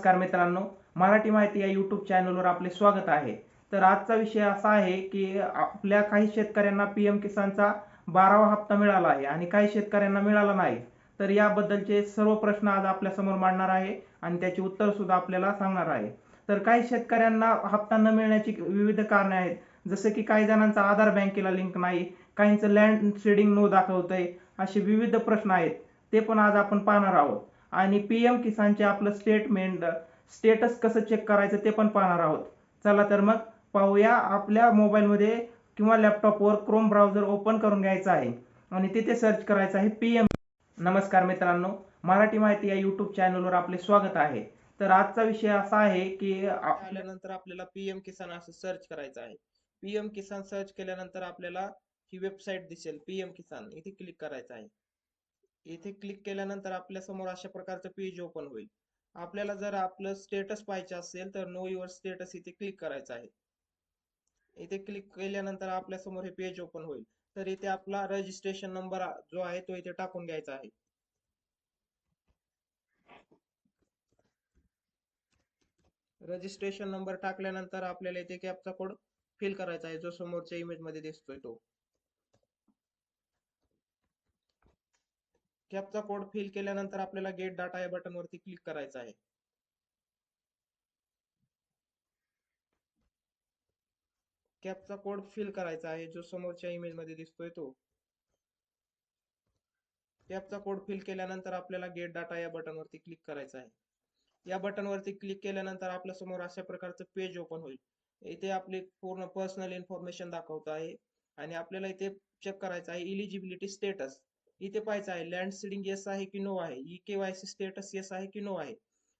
नमस्कार मित्रांनो मराठी माहिती या यूट्यूब चॅनलवर आपले स्वागत आहे. तर आजचा विषय असा आहे की आपल्या काही शेतकऱ्यांना पी एम किसानचा बारावा हप्ता मिळाला आहे आणि काही शेतकऱ्यांना मिळाला नाही. तर याबद्दलचे सर्व प्रश्न आज आपल्यासमोर मांडणार आहे आणि त्याची उत्तर सुद्धा आपल्याला सांगणार आहे. तर काही शेतकऱ्यांना हप्ता न मिळण्याची विविध कारणे आहेत. जसे की काही जणांचा आधार बँकेला लिंक नाही काहींचं लँड शेडिंग नो दाखवतंय असे विविध प्रश्न आहेत. ते पण आज आपण पाहणार आहोत. आणि पी एम किसानचे आपलं स्टेटमेंट स्टेटस कसं चेक करायचं ते पण पाहणार आहोत. चला तर मग पाहूया आपल्या मोबाईलमध्ये किंवा लॅपटॉपवर क्रोम ब्राउझर ओपन करून घ्यायचा आहे. आणि तिथे सर्च करायचं आहे पी एम नमस्कार मित्रांनो मराठी माहिती या यूट्यूब चॅनलवर आपले स्वागत आहे. तर आजचा विषय असा आहे की आल्यानंतर आपल्याला पीएम किसान असं सर्च करायचं आहे. पीएम किसान सर्च केल्यानंतर आपल्याला ही वेबसाईट दिसेल पीएम किसान. इथे क्लिक करायचं आहे. इथे क्लिक केल्यानंतर आपल्यासमोर अशा प्रकारचं पेज ओपन होईल. आपल्याला जर आपलं स्टेटस पाहिजे असेल तर नो युअर स्टेटस इथे क्लिक करायचं आहे. इथे क्लिक केल्यानंतर आपल्यासमोर हे पेज ओपन होईल. तर इथे आपला रजिस्ट्रेशन नंबर जो आहे तो इथे टाकून घ्यायचा आहे. रजिस्ट्रेशन नंबर टाकल्यानंतर आपल्याला इथे कॅपचा कोड फिल करायचा आहे जो समोरच्या इमेजमध्ये दिसतोय तो. कॅपचा कोड फिल केल्यानंतर आपल्याला गेट डाटा या बटन वरती क्लिक करायचं आहे. कॅपचा कोड फिल करायचा आहे जो समोरच्या इमेजमध्ये दिसतोय तो. कॅपचा कोड फिल केल्यानंतर आपल्याला गेट डाटा या बटन वरती क्लिक करायचा आहे. या बटन वरती क्लिक केल्यानंतर आपल्यासमोर अशा प्रकारचं पेज ओपन होईल. इथे आपली पूर्ण पर्सनल इन्फॉर्मेशन दाखवत आहे. आणि आपल्याला इथे चेक करायचं आहे इलिजिबिलिटी स्टेटस इथे पाहायचं आहे लँड सीडिंग येस आहे की नो आहे? ई केवायसी स्टेटस येस आहे की नो आहे?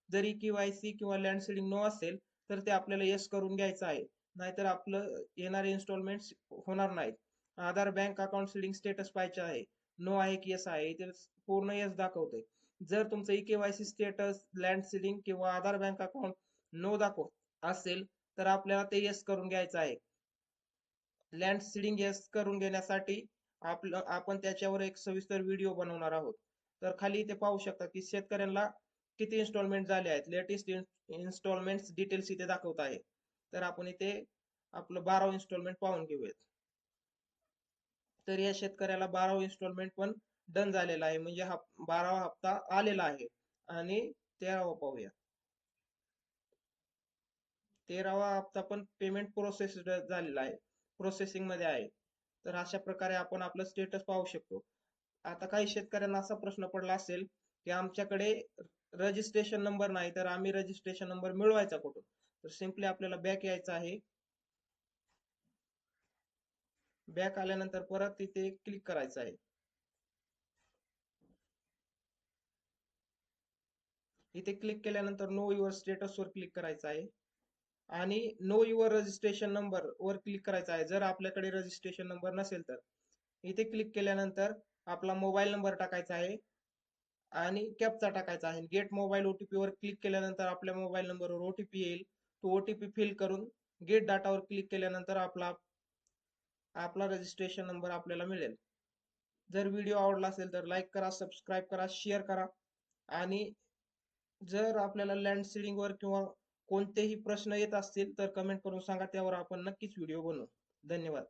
जर ई केवायसी किंवा लँड सीडिंग नो असेल तर ते आपल्याला येस करून घ्यायचं आहे. नाहीतर आपलं येणारे इन्स्टॉलमेंट होणार नाहीत. Aadhaar bank account seeding status पाहिजे आहे. नो आहे की येस आहे? इथे पूर्ण येस दाखवते जर तुमचं e KYC status land seeding किंवा आधार बँक अकाउंट नो दाखव असेल तर आपल्याला ते येस करून घ्यायचं आहे. लँड सीडिंग येस करून घेण्यासाठी आपलं आपण त्याच्यावर एक सविस्तर व्हिडिओ बनवणार आहोत. तर खाली इथे पाहू शकता की शेतकऱ्यांना किती इन्स्टॉलमेंट झाले आहेत. लेटेस्ट इन्स्टॉलमेंट डिटेल्स इथे दाखवत आहे. तर आपण इथे आपलं बारावं इन्स्टॉलमेंट पाहून घेऊयात. तर या शेतकऱ्याला बारावं इन्स्टॉलमेंट पण डन झालेला आहे. म्हणजे हा बारावा हप्ता आलेला आहे. आणि तेरावा पाहूया. तेरावा हप्ता पण पेमेंट प्रोसेस झालेला आहे. प्रोसेसिंगमध्ये आहे. तर अशा प्रकारे आपण आपलं स्टेटस पाहू शकतो. आता काही शेतकऱ्यांना असा प्रश्न पडला असेल की आमच्याकडे रजिस्ट्रेशन नंबर नाही तर आम्ही रजिस्ट्रेशन नंबर मिळवायचा कुठून? तर सिम्पली आपल्याला बॅक यायचं आहे. बॅक आल्यानंतर परत तिथे क्लिक करायचं आहे. इथे क्लिक केल्यानंतर नो युअर स्टेटस वर क्लिक करायचं आहे. आणि नो युअर रजिस्ट्रेशन नंबर वर क्लिक करायचा आहे. जर आपल्याकडे रजिस्ट्रेशन नंबर नसेल तर. इथे क्लिक केल्यानंतर आपला मोबाईल नंबर टाकायचा आहे. आणि कॅपचा टाकायचा आहे. गेट मोबाईल ओटीपी वर क्लिक केल्यानंतर आपल्या मोबाईल नंबरवर ओटीपी येईल. तो ओटीपी फिल करून गेट डाटावर क्लिक केल्यानंतर आपला आपला रजिस्ट्रेशन नंबर आपल्याला मिळेल. जर व्हिडिओ आवडला असेल तर लाईक करा सबस्क्राईब करा शेअर करा. आणि जर आपल्याला लँड सिडिंगवर किंवा कोणतेही प्रश्न येत असतील तर कमेंट करून सांगा त्यावर आपण नक्कीच व्हिडिओ बनवू. धन्यवाद.